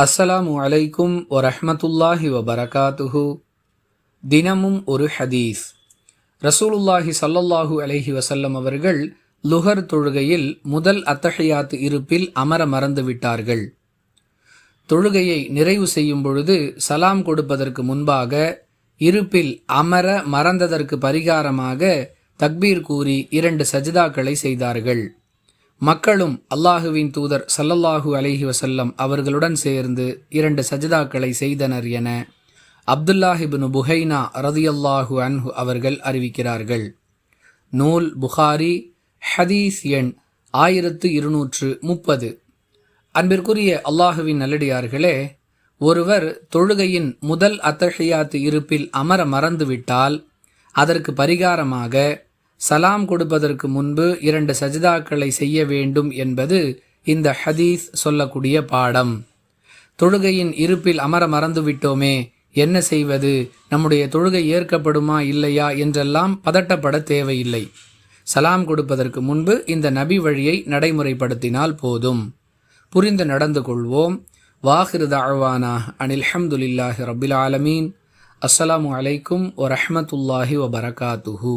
அஸ்ஸலாமு அலைக்கும் வரஹமத்துல்லாஹி வபரகாத்துஹு. தினமும் ஒரு ஹதீஸ். ரசூலுல்லாஹி சல்லல்லாஹு அலைஹி வசல்லம் அவர்கள் லுஹர் தொழுகையில் முதல் அத்தஹையாத் இருப்பில் அமர மறந்து விட்டார்கள். தொழுகையை நிறைவு செய்யும் பொழுது சலாம் கொடுப்பதற்கு முன்பாக இருப்பில் அமர மறந்ததற்கு பரிகாரமாக தக்பீர் கூறி இரண்டு சஜிதாக்களை செய்தார்கள். மக்களும் அல்லாஹுவின் தூதர் சல்லல்லாஹு அலஹி வசல்லம் அவர்களுடன் சேர்ந்து இரண்டு சஜிதாக்களை செய்தனர் என அப்துல்லாஹிபின் புஹைனா ரதியல்லாஹு அன்ஹு அவர்கள் அறிவிக்கிறார்கள். நூல் புகாரி ஹதீஸ் எண் ஆயிரத்து இருநூற்று முப்பது. அன்பிற்குரிய அல்லாஹுவின் நல்லடியார்களே ஒருவர் தொழுகையின் முதல் அத்தகையாத்து இருப்பில் அமர மறந்துவிட்டால் அதற்கு பரிகாரமாக சலாம் கொடுப்பதற்கு முன்பு இரண்டு சஜிதாக்களை செய்ய வேண்டும் என்பது இந்த ஹதீஸ் சொல்லக்கூடிய பாடம். தொழுகையின் இருப்பில் அமர மறந்துவிட்டோமே என்ன செய்வது? நம்முடைய தொழுகை ஏற்கப்படுமா இல்லையா என்றெல்லாம் பதட்டப்பட தேவையில்லை. சலாம் கொடுப்பதற்கு முன்பு இந்த நபி வழியை நடைமுறைப்படுத்தினால் போதும். புரிந்து நடந்து கொள்வோம். வாஹிரு தாழ்வானா அனில் ஹம்துலில்லாஹி ரபில் ஆலமீன். அஸ்ஸலாமு அலைக்கும் ஒரஹமத்துல்லாஹி வபரகாத்துஹூ.